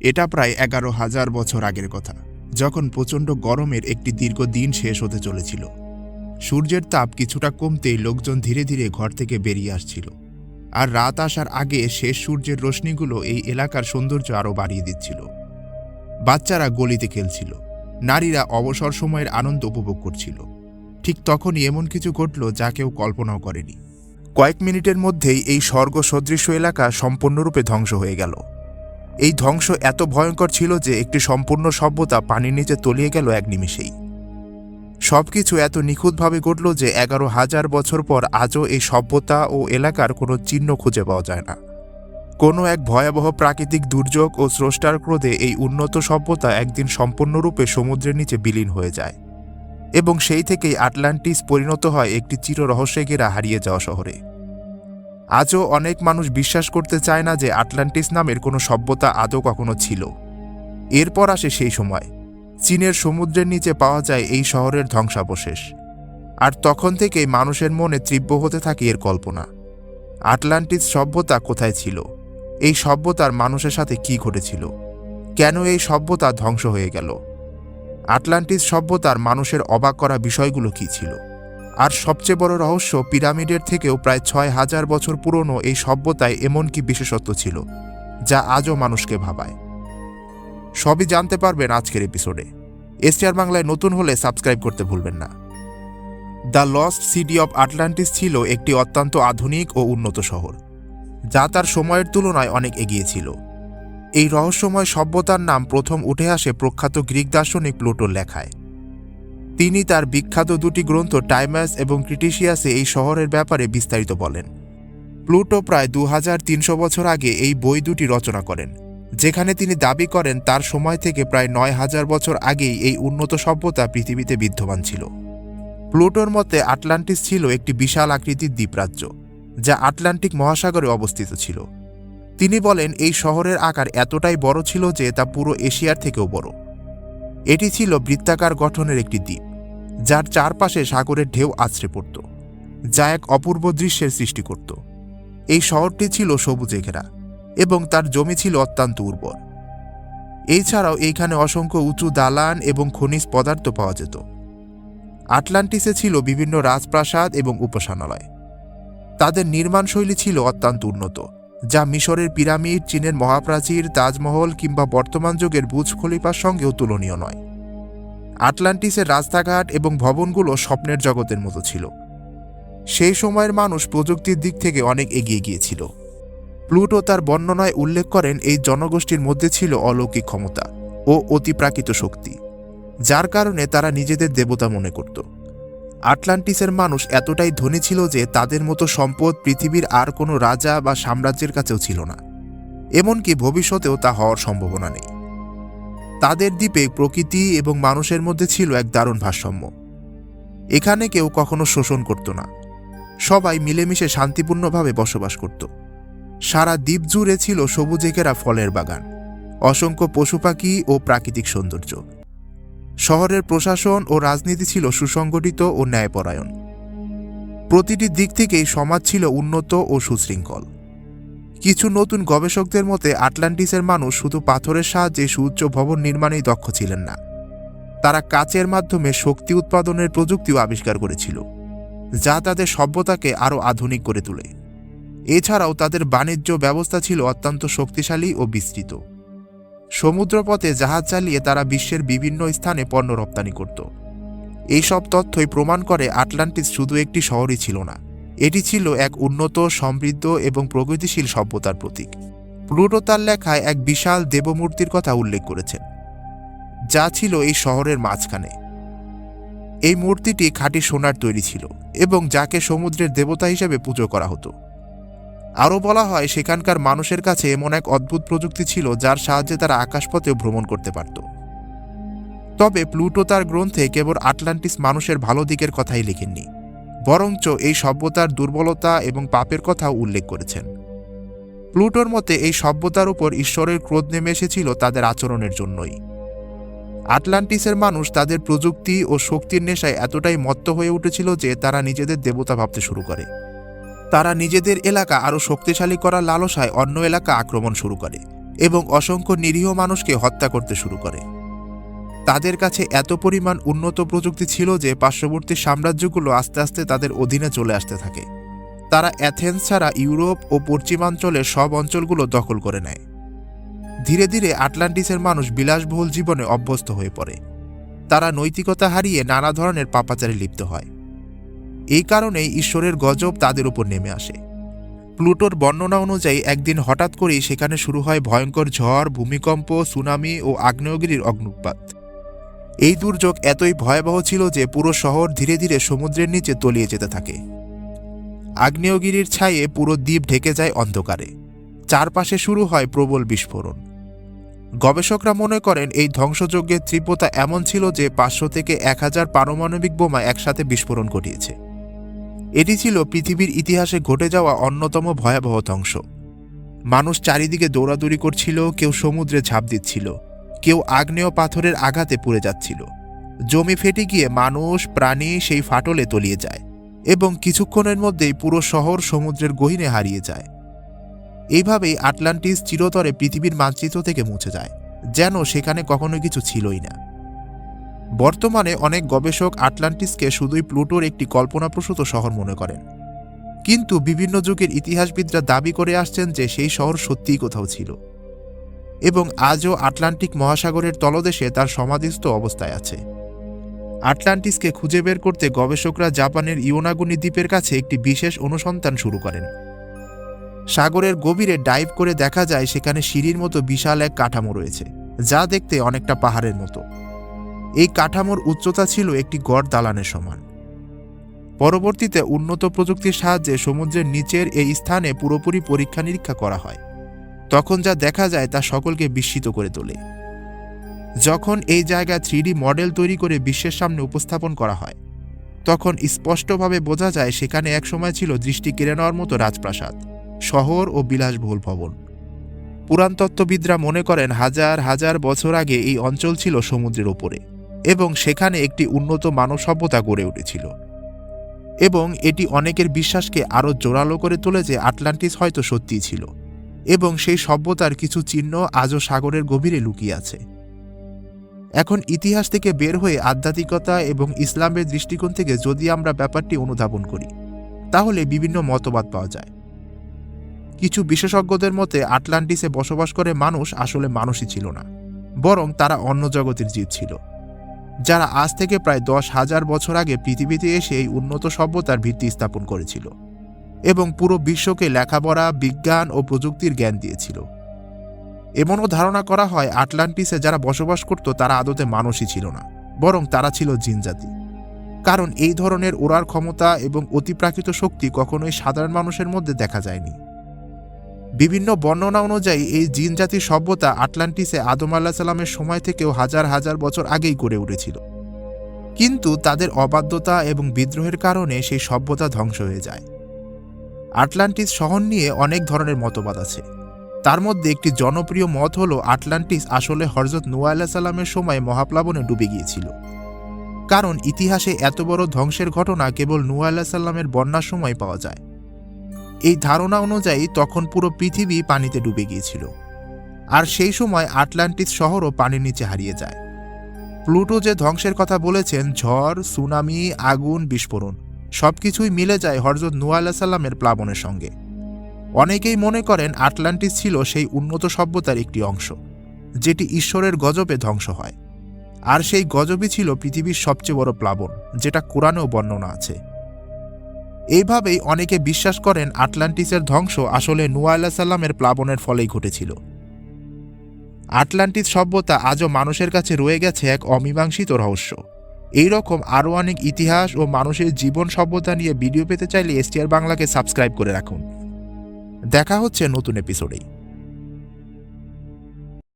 এটা প্রায় এগারো হাজার বছর আগের কথা, যখন প্রচণ্ড গরমের একটি দীর্ঘ দিন শেষ হতে চলেছিল। সূর্যের তাপ কিছুটা কমতেই লোকজন ধীরে ধীরে ঘর থেকে বেরিয়ে আসছিল। আর রাত আসার আগে শেষ সূর্যের রশ্মিগুলো এই এলাকার সৌন্দর্য আরও বাড়িয়ে দিচ্ছিল। বাচ্চারা গলিতে খেলছিল। নারীরা অবসর সময়ের আনন্দ উপভোগ করছিল। ঠিক তখনই এমন কিছু ঘটল যা কেউ কল্পনাও করেনি। কয়েক মিনিটের মধ্যেই এই স্বর্গ সদৃশ্য এলাকা সম্পূর্ণরূপে ধ্বংস হয়ে গেল। এই ধ্বংস এত ভয়ঙ্কর ছিল যে একটি সম্পূর্ণ সভ্যতা পানির নিচে তলিয়ে গেল এক নিমিষেই। সবকিছু এত নিখুঁতভাবে ঘটল যে এগারো হাজার বছর পর আজও এই সভ্যতা ও এলাকার কোনো চিহ্ন খুঁজে পাওয়া যায় না। কোনো এক ভয়াবহ প্রাকৃতিক দুর্যোগ ও স্রষ্টার ক্রোধে এই উন্নত সভ্যতা একদিন সম্পূর্ণরূপে সমুদ্রের নিচে বিলীন হয়ে যায় এবং সেই থেকেই আটলান্টিস পরিণত হয় একটি চির রহস্যে ঘেরা হারিয়ে যাওয়া শহরে। আজও অনেক মানুষ বিশ্বাস করতে চায় না যে আটলান্টিস নামের কোনো সভ্যতা আদৌ কখনো ছিল। এরপর আসে সেই সময়। চীনের সমুদ্রের নিচে পাওয়া যায় এই শহরের ধ্বংসাবশেষ। আর তখন থেকেই মানুষের মনে তীব্র হতে থাকে এর কল্পনা। আটলান্টিস সভ্যতা কোথায় ছিল? এই সভ্যতার মানুষের সাথে কি ঘটেছিল? কেন এই সভ্যতা ধ্বংস হয়ে গেল? আটলান্টিস সভ্যতার মানুষের অবাক করা বিষয়গুলো কি ছিল? আর সবচেয়ে বড় রহস্য, পিরামিডের থেকেও প্রায় ছয় হাজার বছর পুরনো এই সভ্যতায় এমন কি বিশেষত্ব ছিল, যা আজও মানুষকে ভাবায়। সবই জানতে পারবেন আজকের এপিসোডে। এসটিআর বাংলায় নতুন হলে সাবস্ক্রাইব করতে ভুলবেন না। The lost city of Atlantis ছিল একটি অত্যন্ত আধুনিক ও উন্নত শহর, যা তার সময়ের তুলনায় অনেক এগিয়ে ছিল। এই রহস্যময় সভ্যতার নাম প্রথম উঠে আসে প্রখ্যাত গ্রিক দার্শনিক প্লুটোর লেখায়। তিনি তার বিখ্যাত দুটি গ্রন্থ টাইমাস এবং ক্রিটিশিয়াসে এই শহরের ব্যাপারে বিস্তারিত বলেন। প্লুটো প্রায় দু হাজার তিনশো বছর আগে এই বই দুটি রচনা করেন, যেখানে তিনি দাবি করেন তার সময় থেকে প্রায় নয় হাজার বছর আগেই এই উন্নত সভ্যতা পৃথিবীতে বিদ্যমান ছিল। প্লুটোর মতে আটলান্টিস ছিল একটি বিশাল আকৃতির দ্বীপরাজ্য, যা আটলান্টিক মহাসাগরে অবস্থিত ছিল। তিনি বলেন, এই শহরের আকার এতটাই বড় ছিল যে তা পুরো এশিয়ার থেকেও বড়। এটি ছিল বৃত্তাকার গঠনের একটি দ্বীপ, যার চারপাশে সাগরের ঢেউ আছড়ে পড়ত, যা এক অপূর্ব দৃশ্যের সৃষ্টি করত। এই শহরটি ছিল সবুজে ঘেরা এবং তার জমি ছিল অত্যন্ত উর্বর। এছাড়াও এইখানে অসংখ্য উঁচু দালান এবং খনিজ পদার্থ পাওয়া যেত। আটলান্টিসে ছিল বিভিন্ন রাজপ্রাসাদ এবং উপাসনালয় তাদের নির্মাণশৈলী ছিল অত্যন্ত উন্নত। যা মিশরের পিরামিড, চীনের মহাপ্রাচীর, তাজমহল কিংবা বর্তমান যুগের বুজ খলিফার সঙ্গেও তুলনীয় নয়। আটলান্টিসের রাস্তাঘাট এবং ভবনগুলো স্বপ্নের জগতের মতো ছিল। সেই সময়ের মানুষ প্রযুক্তির দিক থেকে অনেক এগিয়ে গিয়েছিল। প্লুটো তার বর্ণনায় উল্লেখ করেন, এই জনগোষ্ঠীর মধ্যে ছিল অলৌকিক ক্ষমতা ও অতিপ্রাকৃত শক্তি, যার কারণে তারা নিজেদের দেবতা মনে করত। আটলান্টিসের মানুষ এতটাই ধনী ছিল যে তাদের মতো সম্পদ পৃথিবীর আর কোনো রাজা বা সাম্রাজ্যের কাছেও ছিল না। এমনকি ভবিষ্যতেও তা হওয়ার সম্ভাবনা নেই। তাদের দ্বীপে প্রকৃতি এবং মানুষের মধ্যে ছিল এক দারুণ ভারসাম্য। এখানে কেউ কখনো শোষণ করত না। সবাই মিলেমিশে শান্তিপূর্ণভাবে বসবাস করত। সারা দ্বীপ জুড়ে ছিল সবুজে ঘেরা ফলের বাগান, অসংখ্য পশু পাখি ও প্রাকৃতিক সৌন্দর্য। শহরের প্রশাসন ও রাজনীতি ছিল সুসংগঠিত ও ন্যায়পরায়ণ। প্রতিটি দিক থেকেই সমাজ ছিল উন্নত ও সুশৃঙ্খল। কিছু নতুন গবেষকদের মতে, আটলান্টিসের মানুষ শুধু পাথরের সাহায্যে সুউচ্চ ভবন নির্মাণেই দক্ষ ছিলেন না। তারা কাচের মাধ্যমে শক্তি উৎপাদনের প্রযুক্তিও আবিষ্কার করেছিল, যা তাদের সভ্যতাকে আরও আধুনিক করে তোলে। এছাড়াও তাদের বাণিজ্য ব্যবস্থা ছিল অত্যন্ত শক্তিশালী ও বিস্তৃত। সমুদ্রপথে জাহাজ চালিয়ে তারা বিশ্বের বিভিন্ন স্থানে পণ্য রপ্তানি করত। এইসব তথ্যই প্রমাণ করে আটলান্টিস শুধু একটি শহরই ছিল না। এটি ছিল এক উন্নত, সমৃদ্ধ এবং প্রগতিশীল সভ্যতার প্রতীক। প্লুটো তার লেখায় এক বিশাল দেবমূর্তির কথা উল্লেখ করেছেন, যা ছিল এই শহরের মাঝখানে। এই মূর্তিটি খাঁটি সোনার তৈরি ছিল এবং যাকে সমুদ্রের দেবতা হিসেবে পুজো করা হতো। আরও বলা হয়, সেখানকার মানুষের কাছে এমন এক অদ্ভুত প্রযুক্তি ছিল যার সাহায্যে তারা আকাশপথেও ভ্রমণ করতে পারত। তবে প্লুটো তার গ্রন্থে কেবল আটলান্টিস মানুষের ভালো দিকের কথাই লিখেননি, বরঞ্চ এই সভ্যতার দুর্বলতা এবং পাপের কথাও উল্লেখ করেছেন। প্লুটোর মতে, এই সভ্যতার উপর ঈশ্বরের ক্রোধ নেমে এসেছিল তাদের আচরণের জন্যই। আটলান্টিসের মানুষ তাদের প্রযুক্তি ও শক্তির নেশায় এতটাই মত্ত হয়ে উঠেছিল যে তারা নিজেদের দেবতা ভাবতে শুরু করে। তারা নিজেদের এলাকা আরও শক্তিশালী করার লালসায় অন্য এলাকা আক্রমণ শুরু করে এবং অসংখ্য নিরীহ মানুষকে হত্যা করতে শুরু করে। তাদের কাছে এত পরিমাণ উন্নত প্রযুক্তি ছিল যে পার্শ্ববর্তী সাম্রাজ্যগুলো আস্তে আস্তে তাদের অধীনে চলে আসতে থাকে। তারা অ্যাথেন্স ছাড়া ইউরোপ ও পশ্চিমাঞ্চলের সব অঞ্চলগুলো দখল করে নেয়। ধীরে ধীরে আটলান্টিসের মানুষ বিলাসবহুল জীবনে অভ্যস্ত হয়ে পড়ে। তারা নৈতিকতা হারিয়ে নানা ধরনের পাপাচারে লিপ্ত হয়। এই কারণেই ঈশ্বরের গজব তাদের উপর নেমে আসে। প্লুটোর বর্ণনা অনুযায়ী একদিন হঠাৎ করেই সেখানে শুরু হয় ভয়ঙ্কর ঝড়, ভূমিকম্প, সুনামি ও আগ্নেয়গিরির অগ্নুৎপাত এই দুর্যোগ এতই ভয়াবহ ছিল যে পুরো শহর ধীরে ধীরে সমুদ্রের নিচে তলিয়ে যেতে থাকে। আগ্নেয়গিরির ছায়ে পুরো দ্বীপ ঢেকে যায় অন্ধকারে। চারপাশে শুরু হয় প্রবল বিস্ফোরণ। গবেষকরা মনে করেন এই ধ্বংসযজ্ঞের তীব্রতা এমন ছিল যে পাঁচশো থেকে এক হাজার পারমাণবিক বোমা একসাথে বিস্ফোরণ ঘটিয়েছে। এটি ছিল পৃথিবীর ইতিহাসে ঘটে যাওয়া অন্যতম ভয়াবহ ধ্বংস। মানুষ চারিদিকে দৌড়াদৌড়ি করছিল, কেউ সমুদ্রে ঝাঁপ দিচ্ছিল, কেউ আগ্নেয় পাথরের আঘাতে পুড়ে যাচ্ছিল। জমি ফেটে গিয়ে মানুষ, প্রাণী সেই ফাটলে তলিয়ে যায় এবং কিছুক্ষণের মধ্যেই পুরো শহর সমুদ্রের গহীনে হারিয়ে যায়। এইভাবেই আটলান্টিস চিরতরে পৃথিবীর মানচিত্র থেকে মুছে যায়, যেন সেখানে কখনো কিছু ছিলই না। বর্তমানে অনেক গবেষক আটলান্টিসকে শুধুই প্লুটোর একটি কল্পনাপ্রসূত শহর মনে করেন। কিন্তু বিভিন্ন যুগের ইতিহাসবিদরা দাবি করে আসছেন যে সেই শহর সত্যিই কোথাও ছিল। এবং আজও আটলান্টিক মহাসাগরের তলদেশে তার সমাধিস্থ অবস্থায় আছে। আটলান্টিসকে খুঁজে বের করতে গবেষকরা জাপানের ইওনাগুনি দ্বীপের কাছে একটি বিশেষ অনুসন্ধান শুরু করেন। সাগরের গভীরে ডাইভ করে দেখা যায় সেখানে সিঁড়ির মতো বিশাল এক কাঠামো রয়েছে, যা দেখতে অনেকটা পাহাড়ের মতো। এই কাঠামোর উচ্চতা ছিল একটি গড় দালানের সমান। পরবর্তীতে উন্নত প্রযুক্তির সাহায্যে সমুদ্রের নিচের এই স্থানে পুরোপুরি পরীক্ষা নিরীক্ষা করা হয়। তখন যা দেখা যায় তা সকলকে বিস্মিত করে তোলে। যখন এই জায়গা থ্রিডি মডেল তৈরি করে বিশ্বের সামনে উপস্থাপন করা হয়, তখন স্পষ্টভাবে বোঝা যায় সেখানে একসময় ছিল দৃষ্টি কেড়ে নেওয়ার মতো রাজপ্রাসাদ, শহর ও বিলাসবহুল ভবন। পুরাণতত্ত্ববিদরা মনে করেন হাজার হাজার বছর আগে এই অঞ্চল ছিল সমুদ্রের ওপরে। এবং সেখানে একটি উন্নত মানব সভ্যতা গড়ে উঠেছিল। এবং এটি অনেকের বিশ্বাসকে আরও জোরালো করে তোলে যে আটলান্টিস হয়তো সত্যিই ছিল, এবং সেই সভ্যতার কিছু চিহ্ন আজও সাগরের গভীরে লুকিয়ে আছে। এখন ইতিহাস থেকে বের হয়ে আধ্যাত্মিকতা এবং ইসলামের দৃষ্টিকোণ থেকে যদি আমরা ব্যাপারটি অনুধাবন করি, তাহলে বিভিন্ন মতবাদ পাওয়া যায়। কিছু বিশেষজ্ঞদের মতে, আটলান্টিসে বসবাস করে মানুষ আসলে মানুষই ছিল না, বরং তারা অন্য জগতের জীব ছিল। যারা আজ থেকে প্রায় দশ হাজার বছর আগে পৃথিবীতে এসে এই উন্নত সভ্যতার ভিত্তি স্থাপন করেছিল এবং পুরো বিশ্বকে লেখাপড়া, বিজ্ঞান ও প্রযুক্তির জ্ঞান দিয়েছিল। এমনও ধারণা করা হয়, আটলান্টিসে যারা বসবাস করত তারা আদতে মানুষই ছিল না, বরং তারা ছিল জিনজাতি। কারণ এই ধরনের ওড়ার ক্ষমতা এবং অতিপ্রাকৃত শক্তি কখনোই সাধারণ মানুষের মধ্যে দেখা যায়নি। বিভিন্ন বর্ণনা অনুযায়ী এই জিন জাতির সভ্যতা আটলান্টিসে আদম আল্লাহ সাল্লামের সময় থেকেও হাজার হাজার বছর আগেই গড়ে উঠেছিল। কিন্তু তাদের অবাধ্যতা এবং বিদ্রোহের কারণে সেই সভ্যতা ধ্বংস হয়ে যায়। আটলান্টিস শহর নিয়ে অনেক ধরনের মতবাদ আছে। তার মধ্যে একটি জনপ্রিয় মত হল, আটলান্টিস আসলে হরজত নুয়া আল্লাহ সাল্লামের সময় মহাপ্লাবনে ডুবে গিয়েছিল। কারণ ইতিহাসে এত বড় ধ্বংসের ঘটনা কেবল নুয়া আল্লাহ সাল্লামের বন্যার সময় পাওয়া যায়। এই ধারণা অনুযায়ী তখন পুরো পৃথিবী পানিতে ডুবে গিয়েছিল। আর সেই সময় আটলান্টিস শহরও পানির নিচে হারিয়ে যায়। প্লুটো যে ধ্বংসের কথা বলেছেন, ঝড়, সুনামি, আগুন, বিস্ফোরণ, সবকিছুই মিলে যায় হরজত নুয়া আল্লাহ সাল্লামের প্লাবনের সঙ্গে। অনেকেই মনে করেন আটলান্টিস ছিল সেই উন্নত সভ্যতার একটি অংশ, যেটি ঈশ্বরের গজবে ধ্বংস হয়। আর সেই গজবই ছিল পৃথিবীর সবচেয়ে বড় প্লাবন, যেটা কোরআনেও বর্ণনা আছে। এইভাবেই অনেকে বিশ্বাস করেন আটলান্টিসের ধ্বংস আসলে নুয়া আল্লাহ সাল্লামের প্লাবনের ফলেই ঘটেছিল। আটলান্টিস সভ্যতা আজও মানুষের কাছে রয়ে গেছে এক অমীমাংসিত রহস্য। এই রকম আরও অনেক ইতিহাস ও মানুষের জীবন সভ্যতা নিয়ে ভিডিও পেতে চাইলে এসটিআর বাংলাকে সাবস্ক্রাইব করে রাখুন। দেখা হচ্ছে নতুন এপিসোডেই